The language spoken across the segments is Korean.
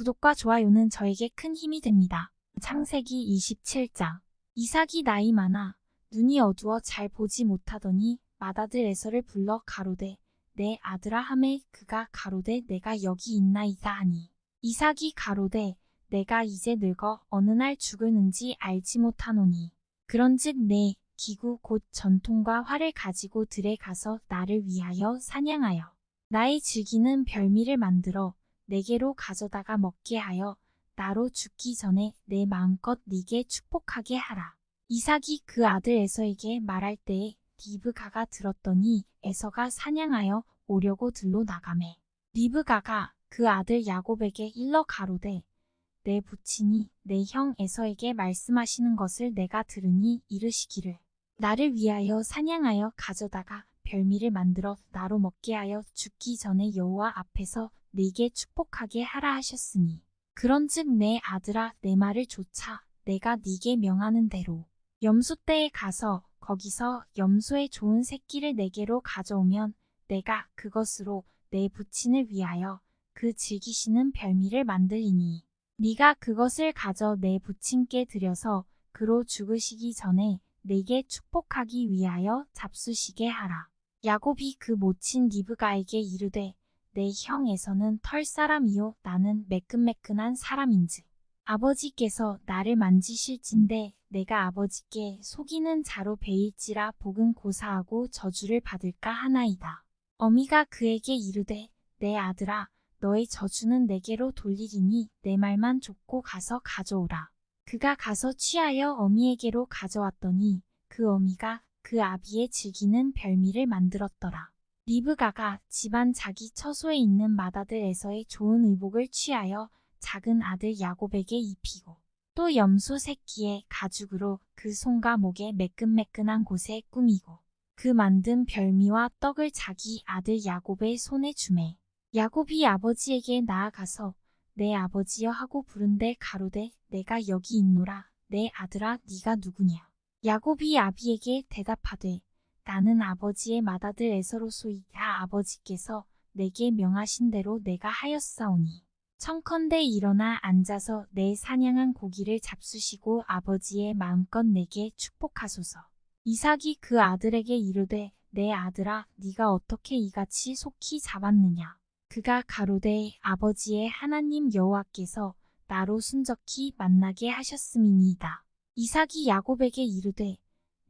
구독과 좋아요는 저에게 큰 힘이 됩니다. 창세기 27장. 이삭이 나이 많아 눈이 어두워 잘 보지 못하더니 맏아들 에서를 불러 가로되 내 아들아 하매 그가 가로되 내가 여기 있나이다 하니. 이삭이 가로되 내가 이제 늙어 어느 날 죽을는지 알지 못하노니. 그런즉 내 기구 곧 전통과 활을 가지고 들에 가서 나를 위하여 사냥하여 나의 즐기는 별미를 만들어 내게로 가져다가 먹게 하여 나로 죽기 전에 내 마음껏 네게 축복하게 하라. 이삭이 그 아들 에서에게 말할 때에 리브가가 들었더니 에서가 사냥하여 오려고 들로 나가매. 리브가가 그 아들 야곱에게 일러 가로되 내 부친이 내 형 에서에게 말씀하시는 것을 내가 들으니 이르시기를 나를 위하여 사냥하여 가져다가 별미를 만들어 나로 먹게 하여 죽기 전에 여호와 앞에서 네게 축복하게 하라 하셨으니 그런즉 내 아들아 내 말을 조차 내가 네게 명하는 대로 염소 떼에 가서 거기서 염소의 좋은 새끼를 내게로 가져오면 내가 그것으로 내 부친을 위하여 그 즐기시는 별미를 만들리니 네가 그것을 가져 내 부친께 드려서 그로 죽으시기 전에 내게 축복하기 위하여 잡수시게 하라. 야곱이 그 모친 리브가에게 이르되 내 형에서는 털 사람이요 나는 매끈매끈한 사람인즉 아버지께서 나를 만지실진데 내가 아버지께 속이는 자로 베일지라 복은 고사하고 저주를 받을까 하나이다. 어미가 그에게 이르되 내 아들아 너의 저주는 내게로 돌리리니 내 말만 줬고 가서 가져오라. 그가 가서 취하여 어미에게로 가져왔더니 그 어미가 그 아비의 즐기는 별미를 만들었더라. 리브가가 집안 자기 처소에 있는 맏아들 에서의 좋은 의복을 취하여 작은 아들 야곱에게 입히고 또 염소 새끼의 가죽으로 그 손과 목에 매끈매끈한 곳에 꾸미고 그 만든 별미와 떡을 자기 아들 야곱의 손에 주매 야곱이 아버지에게 나아가서 내 아버지여 하고 부른데 가로되 내가 여기 있노라. 내 아들아 네가 누구냐? 야곱이 아비에게 대답하되 나는 아버지의 맏아들 에서로소이다 아버지께서 내게 명하신 대로 내가 하였사오니 청컨대 일어나 앉아서 내 사냥한 고기를 잡수시고 아버지의 마음껏 내게 축복하소서. 이삭이 그 아들에게 이르되 내 아들아 네가 어떻게 이같이 속히 잡았느냐. 그가 가로되 아버지의 하나님 여호와께서 나로 순적히 만나게 하셨음이니이다. 이삭이 야곱에게 이르되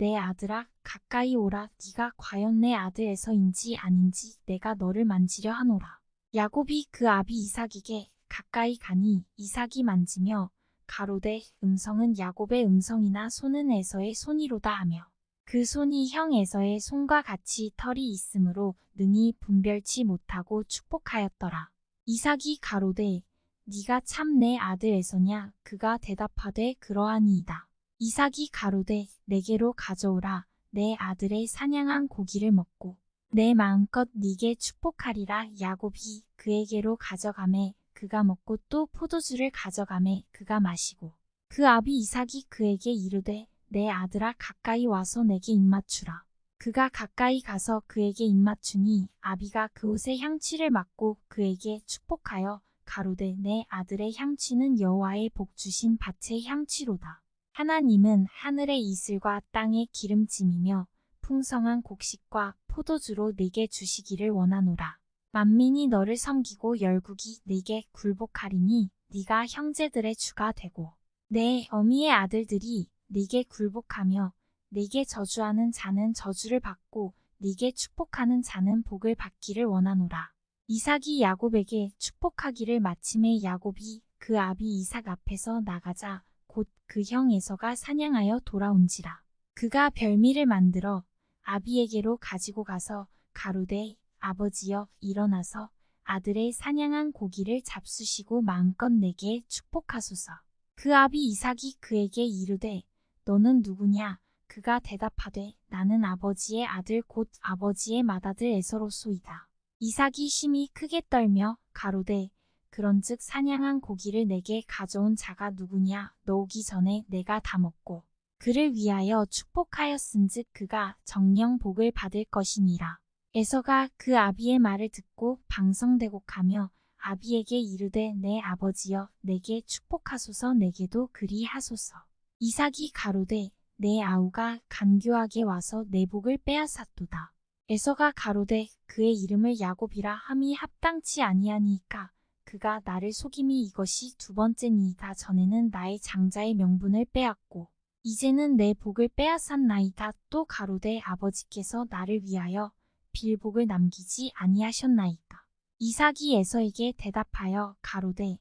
내 아들아 가까이 오라 네가 과연 내 아들에서인지 아닌지 내가 너를 만지려 하노라. 야곱이 그 아비 이삭에게 가까이 가니 이삭이 만지며 가로되 음성은 야곱의 음성이나 손은 에서의 손이로다 하며 그 손이 형 에서의 손과 같이 털이 있으므로 능히 분별치 못하고 축복하였더라. 이삭이 가로되 네가 참 내 아들 에서냐 그가 대답하되 그러하니이다. 이삭이 가로되 내게로 가져오라 내 아들의 사냥한 고기를 먹고 내 마음껏 네게 축복하리라 야곱이 그에게로 가져가매 그가 먹고 또 포도주를 가져가매 그가 마시고 그 아비 이삭이 그에게 이르되 내 아들아 가까이 와서 내게 입맞추라. 그가 가까이 가서 그에게 입맞추니 아비가 그 옷의 향취를 맡고 그에게 축복하여 가로되 내 아들의 향취는 여호와의 복 주신 밭의 향취로다. 하나님은 하늘의 이슬과 땅의 기름짐이며 풍성한 곡식과 포도주로 네게 주시기를 원하노라. 만민이 너를 섬기고 열국이 네게 굴복하리니 네가 형제들의 주가 되고 내 어미의 아들들이 네게 굴복하며 네게 저주하는 자는 저주를 받고 네게 축복하는 자는 복을 받기를 원하노라. 이삭이 야곱에게 축복하기를 마침에 야곱이 그 아비 이삭 앞에서 나가자 곧 그 형 에서가 사냥하여 돌아온지라. 그가 별미를 만들어 아비에게로 가지고 가서 가로되 아버지여 일어나서 아들의 사냥한 고기를 잡수시고 마음껏 내게 축복하소서. 그 아비 이삭이 그에게 이르되 너는 누구냐? 그가 대답하되 나는 아버지의 아들 곧 아버지의 맏아들 에서로소이다. 이삭이 심히 크게 떨며 가로되 그런즉 사냥한 고기를 내게 가져온 자가 누구냐 너 오기 전에 내가 다 먹고 그를 위하여 축복하였은즉 그가 정령 복을 받을 것이니라. 에서가 그 아비의 말을 듣고 방성대곡하며 아비에게 이르되 내 아버지여 내게 축복하소서 내게도 그리하소서. 이삭이 가로되 내 아우가 간교하게 와서 내 복을 빼앗았도다. 에서가 가로되 그의 이름을 야곱이라 함이 합당치 아니하니까 그가 나를 속임이 이것이 두 번째니이다. 전에는 나의 장자의 명분을 빼앗고 이제는 내 복을 빼앗았나이다. 또 가로되 아버지께서 나를 위하여 빌복을 남기지 아니하셨나이까. 이삭이 에서에게 대답하여 가로되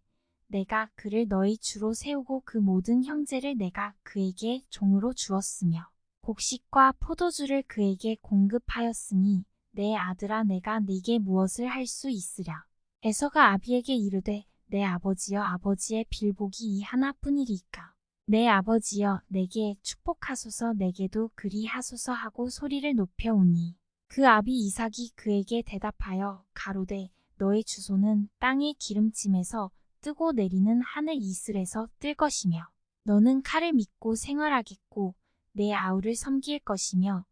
내가 그를 너희 주로 세우고 그 모든 형제를 내가 그에게 종으로 주었으며 곡식과 포도주를 그에게 공급하였으니 내 아들아 내가 네게 무엇을 할 수 있으랴. 에서가 아비에게 이르되 내 아버지여 아버지의 빌복이 이 하나뿐이리까. 내 아버지여 내게 축복하소서 내게도 그리하소서 하고 소리를 높여오니 그 아비 이삭이 그에게 대답하여 가로되 너의 주소는 땅의 기름짐에서 뜨고 내리는 하늘 이슬에서 뜰 것이며 너는 칼을 믿고 생활하겠고 내 아우를 섬길 것이며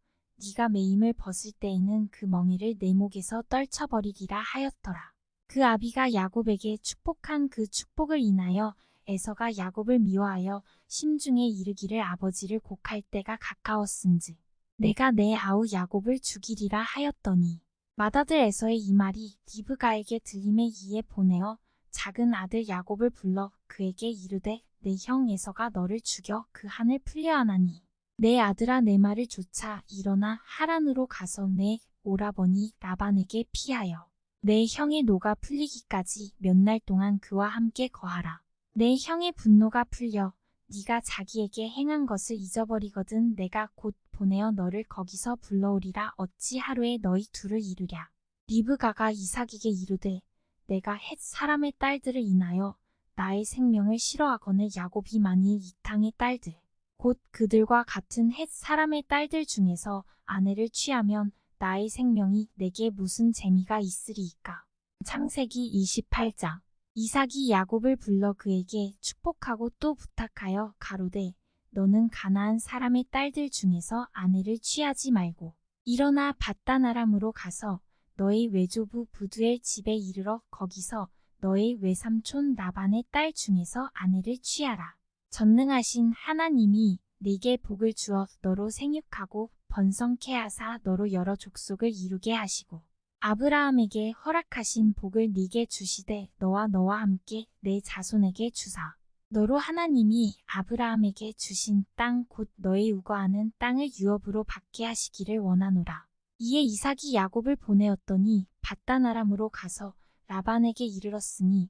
네가 매임을 벗을 때에는 그 멍이를 내 목에서 떨쳐버리리라 하였더라. 그 아비가 야곱에게 축복한 그 축복을 인하여 에서가 야곱을 미워하여 심중에 이르기를 아버지를 곡할 때가 가까웠은즉 내가 내 아우 야곱을 죽이리라 하였더니 맏아들 에서의 이 말이 리브가에게 들림에 이에 보내어 작은 아들 야곱을 불러 그에게 이르되 내 형 에서가 너를 죽여 그 한을 풀려하나니 내 아들아 내 말을 조차 일어나 하란으로 가서 내 오라버니 라반에게 피하여 내 형의 노가 풀리기까지 몇 날 동안 그와 함께 거하라. 내 형의 분노가 풀려 네가 자기에게 행한 것을 잊어버리거든 내가 곧 보내어 너를 거기서 불러오리라 어찌 하루에 너희 둘을 이루랴. 리브가가 이삭에게 이르되 내가 헷 사람의 딸들을 인하여 나의 생명을 싫어하거늘 야곱이 만일 이 땅의 딸들 곧 그들과 같은 헷 사람의 딸들 중에서 아내를 취하면 나의 생명이 내게 무슨 재미가 있으리이까. 창세기 28장 이삭이 야곱을 불러 그에게 축복하고 또 부탁하여 가로되 너는 가나안 사람의 딸들 중에서 아내를 취하지 말고 일어나 바다나람으로 가서 너의 외조부 부두엘 집에 이르러 거기서 너의 외삼촌 나반의 딸 중에서 아내를 취하라. 전능하신 하나님이 네게 복을 주어 너로 생육하고 번성케 하사 너로 여러 족속을 이루게 하시고 아브라함에게 허락하신 복을 네게 주시되 너와 너와 함께 내 자손에게 주사. 너로 하나님이 아브라함에게 주신 땅 곧 너의 우거하는 땅을 유업으로 받게 하시기를 원하노라. 이에 이삭이 야곱을 보내었더니 바다나람으로 가서 라반에게 이르렀으니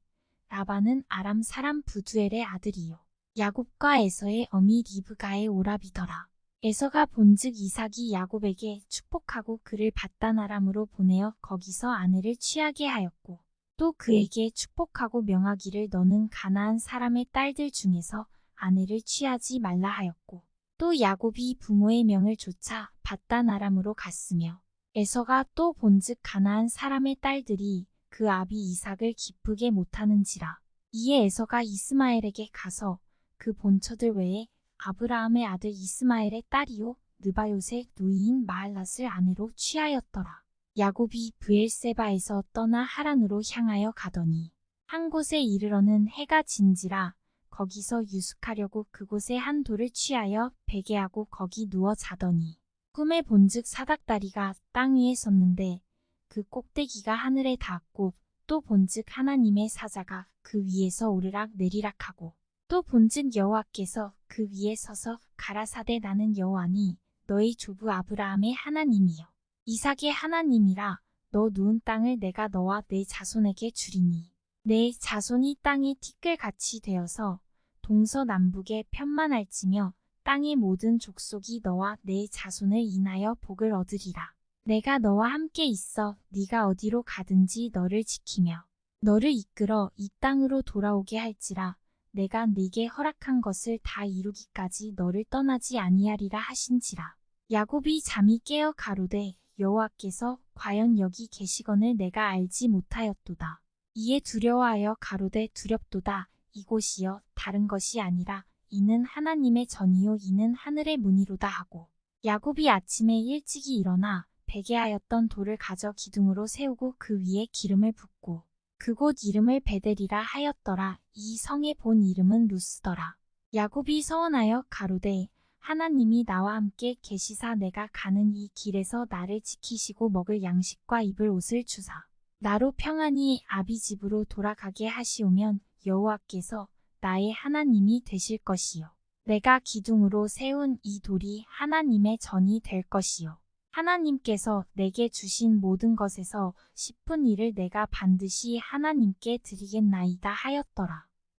라반은 아람 사람 부두엘의 아들이요. 야곱과 에서의 어미 리브가의 오랍이더라. 에서가 본즉 이삭이 야곱에게 축복하고 그를 바다나람으로 보내어 거기서 아내를 취하게 하였고 또 그에게 축복하고 명하기를 너는 가나안 사람의 딸들 중에서 아내를 취하지 말라 하였고 또 야곱이 부모의 명을 좇아 바다나람으로 갔으며 에서가 또 본즉 가나안 사람의 딸들이 그 아비 이삭을 기쁘게 못하는지라 이에 에서가 이스마엘에게 가서 그 본처들 외에 아브라함의 아들 이스마엘의 딸이요 느바요의 누이인 마할랏을 아내로 취하였더라. 야곱이 브엘세바에서 떠나 하란으로 향하여 가더니 한 곳에 이르러는 해가 진지라 거기서 유숙하려고 그곳에 한 돌을 취하여 베개 하고 거기 누워 자더니 꿈에 본즉 사닥다리가 땅 위에 섰는데 그 꼭대기가 하늘에 닿았고 또 본즉 하나님의 사자가 그 위에서 오르락 내리락 하고 또 본즉 여호와께서 그 위에 서서 가라사대 나는 여호와니 너희 조부 아브라함의 하나님이여. 이삭의 하나님이라 너 누운 땅을 내가 너와 내 자손에게 주리니. 내 자손이 땅이 티끌같이 되어서 동서남북에 편만할지며 땅의 모든 족속이 너와 내 자손을 인하여 복을 얻으리라. 내가 너와 함께 있어 네가 어디로 가든지 너를 지키며 너를 이끌어 이 땅으로 돌아오게 할지라 내가 네게 허락한 것을 다 이루기까지 너를 떠나지 아니하리라 하신지라. 야곱이 잠이 깨어 가로되 여호와께서 과연 여기 계시거늘 내가 알지 못하였도다. 이에 두려워하여 가로되 두렵도다. 이곳이여 다른 것이 아니라 이는 하나님의 전이요 이는 하늘의 문이로다 하고 야곱이 아침에 일찍이 일어나 베개하였던 돌을 가져 기둥으로 세우고 그 위에 기름을 붓고 그곳 이름을 베델이라 하였더라. 이 성의 본 이름은 루스더라. 야곱이 서원하여 가로되 하나님이 나와 함께 계시사 내가 가는 이 길에서 나를 지키시고 먹을 양식과 입을 옷을 주사 나로 평안히 아비 집으로 돌아가게 하시오면 여호와께서 나의 하나님이 되실 것이요 내가 기둥으로 세운 이 돌이 하나님의 전이 될 것이요 하나님께서 내게 주신 모든 것에서 10분 일을 내가 반드시 하나님께 드리겠나이다 하였더라.